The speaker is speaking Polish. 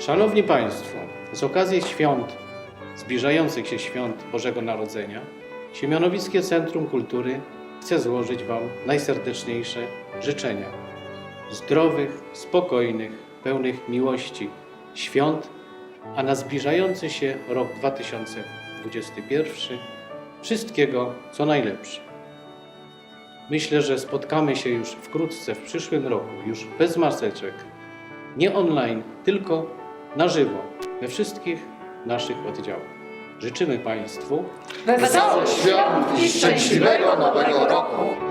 Szanowni Państwo, z okazji świąt, zbliżających się świąt Bożego Narodzenia, Siemianowickie Centrum Kultury chce złożyć Wam najserdeczniejsze życzenia. Zdrowych, spokojnych, pełnych miłości świąt, a na zbliżający się rok 2021 wszystkiego co najlepsze. Myślę, że spotkamy się już wkrótce w przyszłym roku, już bez maseczek, nie online, tylko na żywo, we wszystkich naszych oddziałach. Życzymy Państwu Wesołych świąt i szczęśliwego nowego roku!